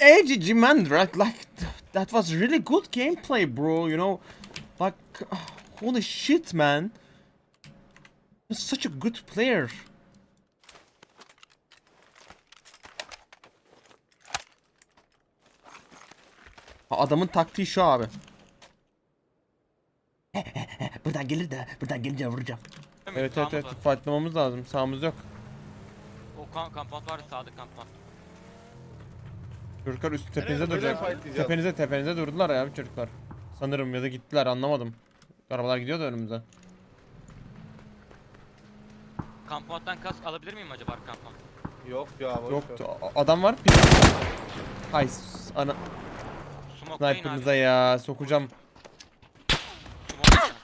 Man, right? Like that was really good gameplay, bro. You know, like holy shit, man. You're such a good player. Ha, Adamın taktiği şu abi. buradan gelir de buradan gelince vuracağım. Evet evet evet fightlamamız lazım. Sağımız yok. O kan kampant var sağda kampant. Çocuklar üst tepenize duracak. Tepenize tepenize durdular ya çocuklar. Sanırım ya da gittiler anlamadım. Arabalar gidiyor da önümüze. Kampanttan kas alabilir miyim acaba kampant? Yok ya boş ver. Yoktu. A- Adam var. Bir... Hay s- ana Smoke'layın abi. sniper'ınıza ya sokacağım. Smoke'layın.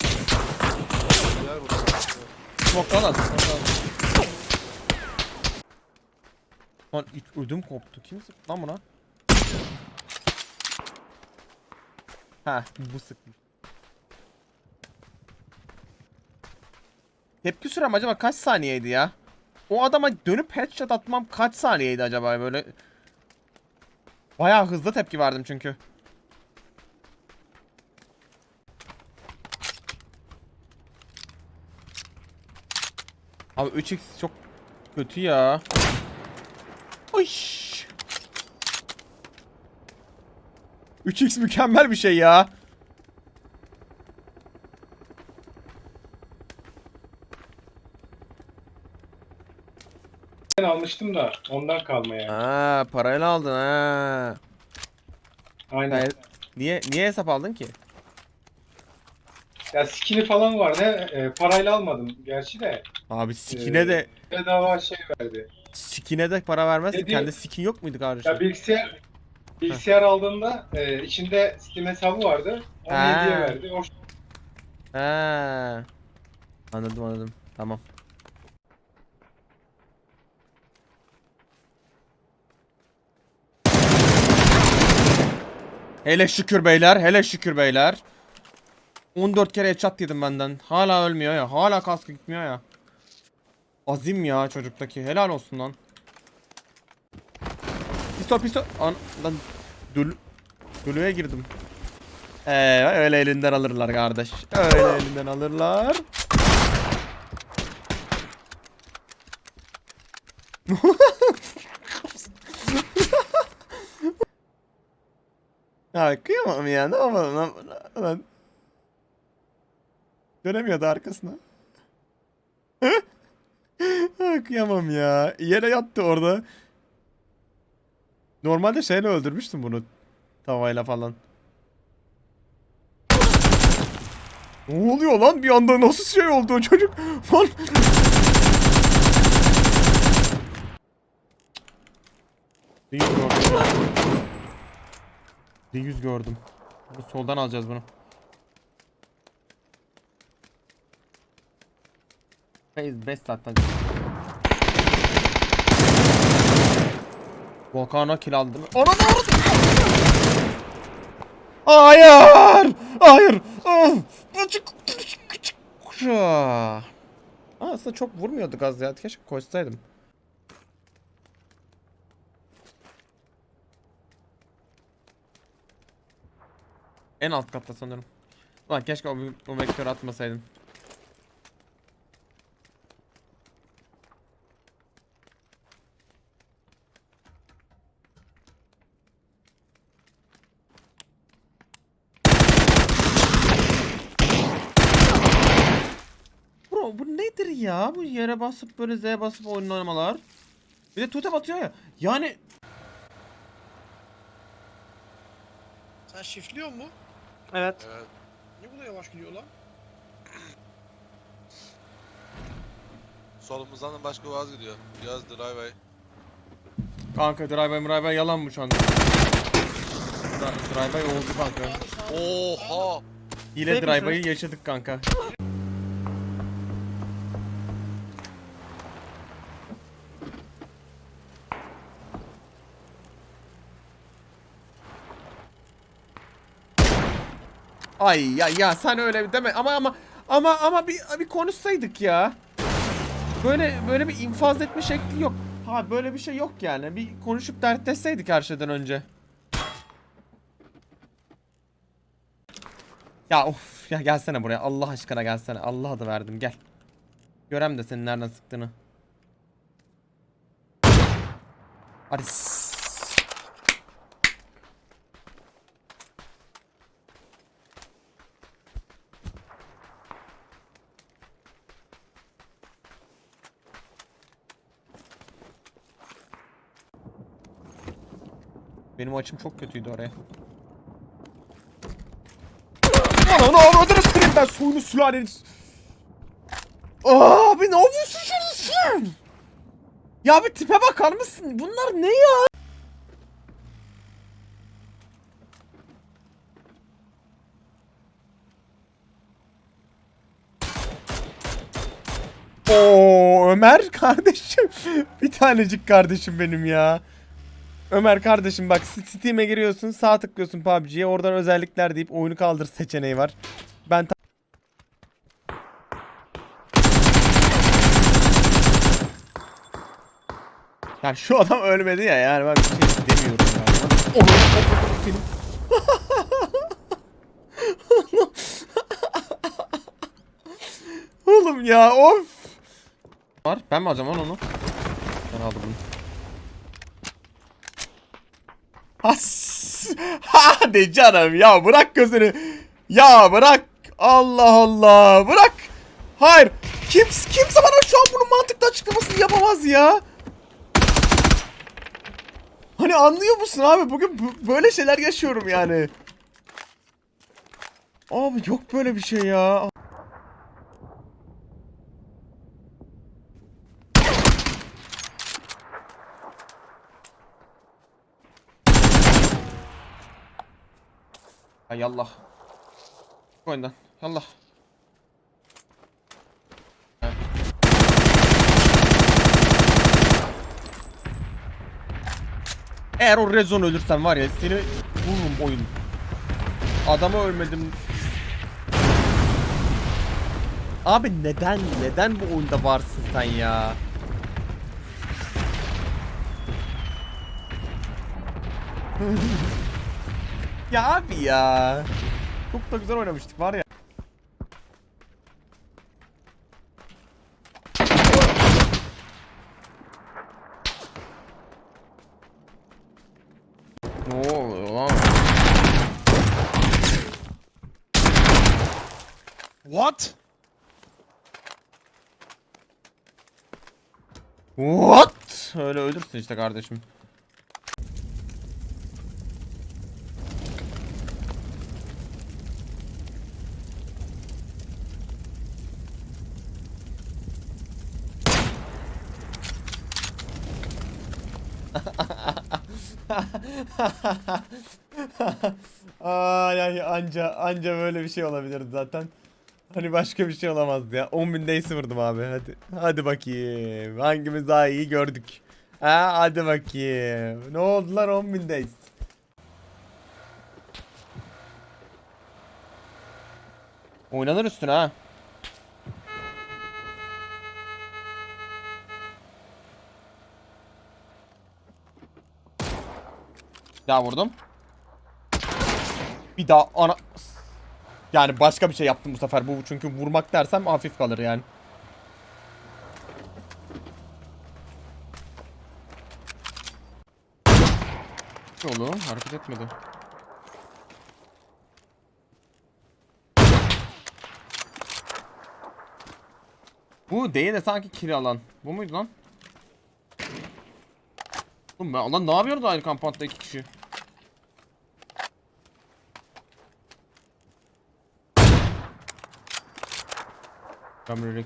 Yer burada. Smoke'tan at. Lan iç ödüm koptu. Kim sıktı lan buna? Ha bu sıkmış. Tepki sürem acaba kaç saniyeydi ya? O adama dönüp headshot atmam kaç saniyeydi acaba böyle? Bayağı hızlı tepki verdim çünkü. Abi 3x çok kötü ya. Oy. 3x mükemmel bir şey ya. Ben almıştım da ondan kalma yani. Ha, parayla aldın ha. Aynen. Hayır. Niye niye hesap aldın ki? Ya skin'i falan vardı. E, parayla almadım gerçi de. Abi skine Ee, de Bedava şey verdi. skine de para vermezsin. Dedi- Kendi skin yok muydu kardeşim? Ya bilgisayar bilgisayar aldığında e, içinde Steam hesabı vardı. Onu Ha. hediye verdi. O Ha. Anladım anladım. Tamam. Hele şükür beyler, hele şükür beyler. 14 kere headshot yedim benden. Hala ölmüyor ya. Hala kaskı gitmiyor ya. Azim ya çocuktaki. Helal olsun lan. Pistol pistol. An lan dül dülüye girdim. Ee, öyle elinden alırlar kardeş. Öyle elinden alırlar. ya kıyamam ya ne yapalım lan. lan. Dönemiyordu arkasına. Kıyamam ya. Yere yattı orada. Normalde şeyle öldürmüştüm bunu. Tavayla falan. Ne oluyor lan bir anda nasıl şey oldu o çocuk? Lan. Yüz gördüm. Yüz gördüm. Bu soldan alacağız bunu. Phase 5 Volkan'a kill aldım. Ana ne oldu? Hayır! Hayır! Küçük küçük küçük. Aslında çok vurmuyordu gaz ya. Keşke koşsaydım. En alt katta sanırım. Lan keşke o, o vektörü atmasaydım. Bu nedir ya? Bu yere basıp böyle Z'ye basıp oyun oynamalar. Bir de totem atıyor ya. Yani Sen şifliyor mu? Evet. Niye bu da yavaş gidiyor lan? Solumuzdan da başka vaz gidiyor. Yaz drive kanka drive by drive yalan bu şu anda. Dri- Drive by oldu kanka. Oha! Hile Hepimiz drive mi? by'ı yaşadık kanka. Ay ya ya sen öyle deme ama ama ama ama bir bir konuşsaydık ya. Böyle böyle bir infaz etme şekli yok. Ha böyle bir şey yok yani. Bir konuşup dertleşseydik her şeyden önce. Ya of ya gelsene buraya. Allah aşkına gelsene. Allah adı verdim gel. Görem de senin nereden sıktığını. Hadi Benim açım çok kötüydü oraya. Ananı avradını süreyim ben soyunu sülaleniz. Abi ne yapıyorsun şerefsiz? Ya bir tipe bakar mısın? Bunlar ne ya? Oo Ömer kardeşim. Bir tanecik kardeşim benim ya. Ömer kardeşim bak Steam'e giriyorsun sağ tıklıyorsun PUBG'ye oradan özellikler deyip oyunu kaldır seçeneği var. Ben Yani şu adam ölmedi ya yani ben bir şey demiyorum yani. Onu- senin- Oğlum ya of. Var ben mi alacağım onu? Ben aldım bunu. Hadi canım ya bırak gözünü. Ya bırak. Allah Allah. Bırak. Hayır. Kimse, kimse bana şu an bunun mantıklı açıklamasını yapamaz ya. Hani anlıyor musun abi? Bugün bu- böyle şeyler yaşıyorum yani. Abi yok böyle bir şey ya. Ay yallah. Oyundan. Yallah. Ha. Eğer o rezon ölürsen var ya seni vururum oyun. Adama ölmedim. Abi neden neden bu oyunda varsın sen ya? ya abi ya. Çok da güzel oynamıştık var ya. Ne oluyor lan? What? What? Öyle ölürsün işte kardeşim. ay ay anca anca böyle bir şey olabilirdi zaten. Hani başka bir şey olamazdı ya. 10.000 days vurdum abi hadi. Hadi bakayım. Hangimiz daha iyi gördük. Ha hadi bakayım. Ne oldular 10.000 days. Oynanır üstüne ha. Daha vurdum. Bir daha ana... Yani başka bir şey yaptım bu sefer. Bu çünkü vurmak dersem hafif kalır yani. Yolu hareket etmedi. Bu değil de sanki kiri alan. Bu muydu lan? Oğlum ben lan ne yapıyordu aynı kampanta iki kişi? Böyle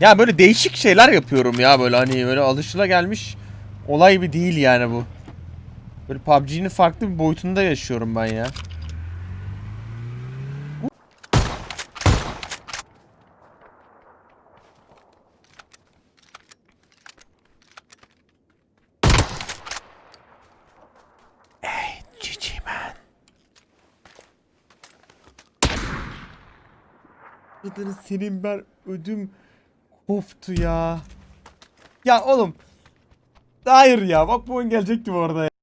Ya böyle değişik şeyler yapıyorum ya böyle hani böyle alışıla gelmiş olay bir değil yani bu. Böyle PUBG'nin farklı bir boyutunda yaşıyorum ben ya. Kadını senin ben ödüm koptu ya. Ya oğlum. Hayır ya bak bu oyun gelecekti bu arada ya.